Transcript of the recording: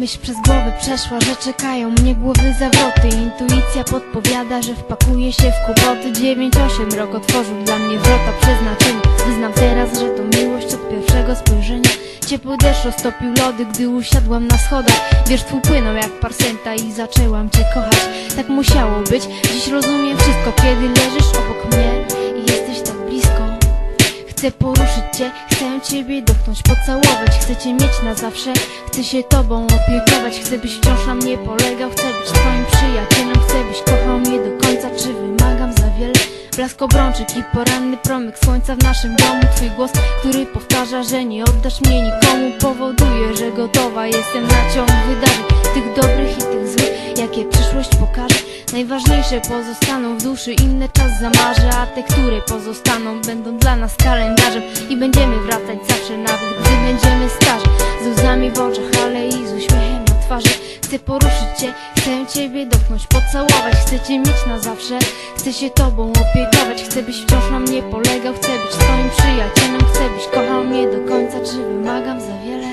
myśl przez głowę przeszła, że czekają mnie głowy zawroty. Intuicja podpowiada, że wpakuję się w kłopoty. 9-8 rok otworzył dla mnie wrota przeznaczenia. Wyznam teraz, że to miłość od pierwszego spojrzenia. Ciepły deszcz roztopił lody, gdy usiadłam na schodach. Wiersz twój płynął jak parsenta i zaczęłam cię kochać. Tak musiało być, dziś rozumiem wszystko Kiedy leżysz obok mnie Chcę poruszyć cię, chcę ciebie dotknąć, pocałować. Chcę cię mieć na zawsze, chcę się tobą opiekować. Chcę byś wciąż na mnie polegał, chcę być twoim przyjacielem. Chcę byś kochał mnie do końca, czy wymagam za wiele? Blask obrączek i poranny promyk słońca w naszym domu. Twój głos, który powtarza, że nie oddasz mnie nikomu Powoduje, że gotowa jestem na ciąg wydarzeń. Tych dobrych i tych złych, jakie przyszłość pokaże Najważniejsze pozostaną w duszy, inne czas zamarzy A te, które pozostaną, będą dla nas kalendarzem. I będziemy wracać zawsze, nawet gdy będziemy starzy. Z łzami w oczach, ale i z uśmiechem na twarzy. Chcę poruszyć cię, chcę ciebie dotknąć, pocałować. Chcę cię mieć na zawsze, chcę się tobą opiekować. Chcę byś wciąż na mnie polegał, chcę być twoim przyjacielem. Chcę byś kochał mnie do końca, czy wymagam za wiele?